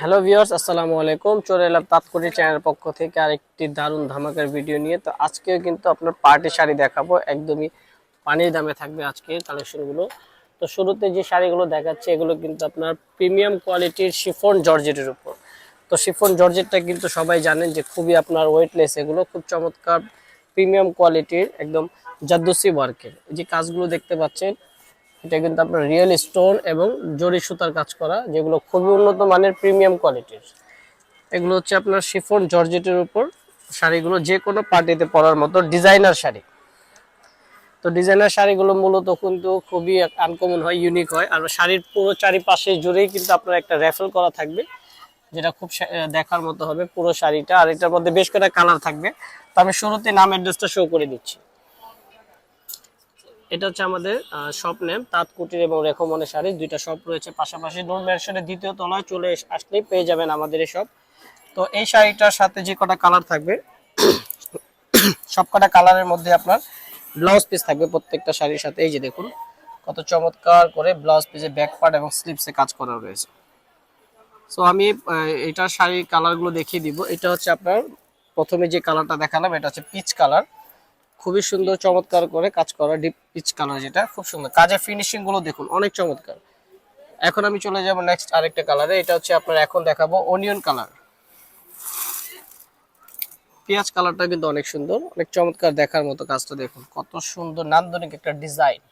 Hello viewers আসসালামু আলাইকুম। চলে এলাম তাৎকরি চ্যানেলের পক্ষ থেকে আরেকটি দারুণ ধামাকার ভিডিও নিয়ে। তো আজকেও কিন্তু আপনার পার্টি শাড়ি দেখাবো। একদমই পানির দামে থাকবে আজকে কালেকশনগুলো তো শুরুতে যে শাড়িগুলো দেখাচ্ছে, এগুলো কিন্তু আপনার প্রিমিয়াম কোয়ালিটির শিফন জর্জেটের উপর। তো শিফন জর্জেটটা কিন্তু সবাই জানেন যে খুবই আপনার ওয়েটলেস এগুলো খুব চমৎকার প্রিমিয়াম কোয়ালিটির একদম জাদ্দুসি ওয়ার্কের যে কাজগুলো দেখতে পাচ্ছেন এটা কিন্তু আপনার রিয়েল স্টোন এবং জরি সুতার কাজ করা, যেগুলো খুবই উন্নত মানের প্রিমিয়াম কোয়ালিটির। এগুলো হচ্ছে আপনার শিফন জর্জেটের উপর। শাড়িগুলো যে কোনো পার্টিতে পরার মতো ডিজাইনার শাড়ি। তো ডিজাইনার শাড়িগুলো মূলত কিন্তু খুবই আনকমন হয় ইউনিক হয়। আর শাড়ির পুরো চারিপাশে জুড়েই কিন্তু আপনার একটা র্যাফেল করা থাকবে, যেটা খুব দেখার মতো হবে পুরো শাড়িটা। আর এটার মধ্যে বেশ কয়েকটা কালার থাকবে। তো আমি শুরুতে নাম অ্যাড্রেসটা শো করে দিচ্ছি। এটা হচ্ছে আমাদের শপ নেম তাঁত কুটির এবং রেখমনের শাড়ি। দুইটা শপ রয়েছে পাশাপাশি। নূর ম্যানশনের দ্বিতীয় তলায় চলে আসলেই পেয়ে যাবেন আমাদের এই শপ তো এই শাড়িটার সাথে যে কটা কালার থাকবে, সব কটা কালারের মধ্যে আপনার ব্লাউজ পিস থাকবে প্রত্যেকটা শাড়ির সাথে। এই যে দেখুন, কত চমৎকার করে ব্লাউজ পিসে ব্যাক পার্ট এবং স্লিপসে কাজ করা রয়েছে। সো আমি এটার শাড়ির কালারগুলো দেখিয়ে দিব। এটা হচ্ছে আপনার, প্রথমে যে কালারটা দেখালাম, এটা হচ্ছে পিচ কালার খুবই সুন্দর, চমৎকার করে কাজ করা ডিপ পিচ কালার যেটা, খুব সুন্দর। কাজের ফিনিশিংগুলো দেখুন, অনেক চমৎকার। এখন আমি চলে যাব নেক্সট আরেকটা কালারে এটা হচ্ছে আপনার এখন দেখাবো অনিয়ন কালার পেঁয়াজ কালারটা কিন্তু অনেক সুন্দর, অনেক চমৎকার দেখার মতো কাজটা দেখুন, কত সুন্দর নান্দনিক একটা ডিজাইন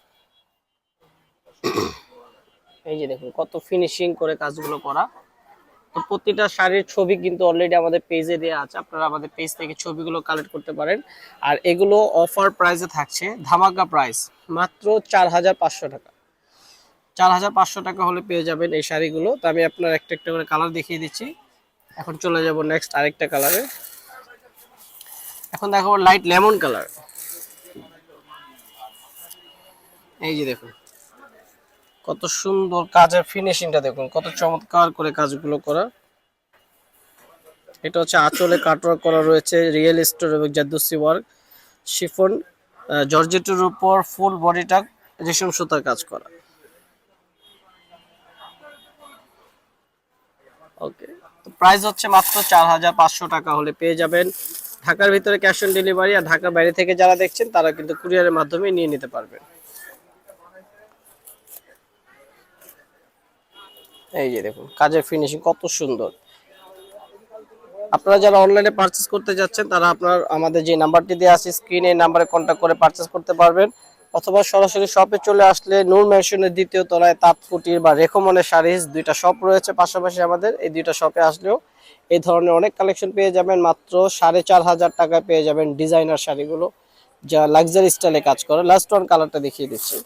এই যে দেখুন, কত ফিনিশিং করে কাজগুলো করা। তো প্রতিটা শাড়ির ছবি কিন্তু অলরেডি আমাদের পেজে দেওয়া আছে। আপনারা আমাদের পেজ থেকে ছবিগুলো কালেক্ট করতে পারেন। আর এগুলো অফার প্রাইসে থাকছে, ধামাকা প্রাইস মাত্র চার হাজার পাঁচশো টাকা। চার হাজার পাঁচশো টাকা হলে পেয়ে যাবেন এই শাড়িগুলো। তো আমি আপনার একটা একটা করে কালার দেখিয়ে দিচ্ছি। এখন চলে যাব নেক্সট আরেকটা কালারে এখন দেখাবো লাইট লেমন কালার এই যে দেখুন। কত সুন্দর কাজের ফিনিশিংটা দেখুন, কত চমৎকার করে কাজগুলো করা। এটা হচ্ছে আঁচলে কাটওয়ার্ক করা রয়েছে, রিয়েল স্টোর এবং জাদুসি ওয়ার্ক, শিফন জর্জেটের উপর ফুল বডিটা রেশম সুতার কাজ করা। ওকে প্রাইস হচ্ছে মাত্র চার হাজার পাঁচশো টাকা হলে পেয়ে যাবেন। ঢাকার ভিতরে ক্যাশ অন ডেলিভারি আর ঢাকার বাইরে থেকে যারা দেখছেন, তারা কিন্তু কুরিয়ারের মাধ্যমে নিয়ে নিতে পারবেন। এই যে দেখুন, কাজের ফিনিশিং কত সুন্দর। আপনারা যারা অনলাইনে পারচেস করতে যাচ্ছেন, তারা আপনার আমাদের যে নাম্বারটি দেওয়া আছে স্ক্রিনে এই নাম্বারে কন্ট্যাক্ট করে পারচেস করতে পারবেন। অথবা সরাসরি শপে চলে আসলে নূর ম্যানশনের দ্বিতীয় তলায় তাঁতকুটির বা রেখমনের শাড়িজ দুইটা শপ রয়েছে পাশাপাশি আমাদের। এই দুইটা শপে আসলেও এই ধরনের অনেক কালেকশন পেয়ে যাবেন। মাত্র সাড়ে চার হাজার টাকায় পেয়ে যাবেন ডিজাইনার শাড়িগুলো, যা লাক্সারি স্টাইলে কাজ করে। লাস্ট ওয়ান কালারটা দেখিয়ে দিচ্ছি।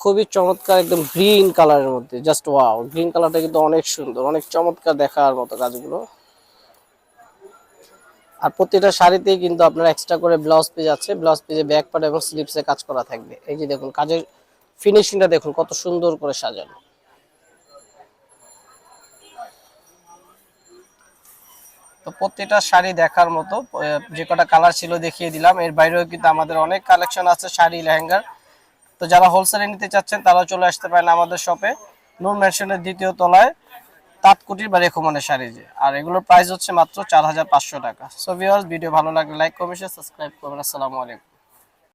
খুবই চমৎকার একদম গ্রিন কালারের মধ্যে জাস্ট ওয়াও গ্রিন কালারটা কিন্তু অনেক সুন্দর, অনেক চমৎকার দেখার মতো কাজগুলো। আর প্রতিটা শাড়িতেই কিন্তু আপনার এক্সট্রা করে ব্লাউজ পিস আছে ব্লাউজ পিসে ব্যাক পার্ট এবং স্লিপসে কাজ করা থাকবে। এই যে দেখুন, কাজের ফিনিশিংটা দেখুন, কত সুন্দর করে সাজানো। তো প্রত্যেকটা শাড়ি দেখার মতো যে কটা কালার ছিল দেখিয়ে দিলাম। এর বাইরেও কিন্তু আমাদের অনেক কালেকশন আছে শাড়ি লেহেঙ্গার তো যারা হোলসেলে নিতে চাচ্ছেন তারা চলে আসতে পারেন আমাদের শপে নূর ম্যানশনের দ্বিতীয় তলায় তাঁতকুটির বা রেখমানের শাড়ি যে। আর এগুলোর প্রাইস হচ্ছে মাত্র চার হাজার পাঁচশো টাকা। সো ভিউয়ার্স ভিডিও ভালো লাগলে লাইক কমেন্ট সাবস্ক্রাইব করবেন। আসসালামু আলাইকুম।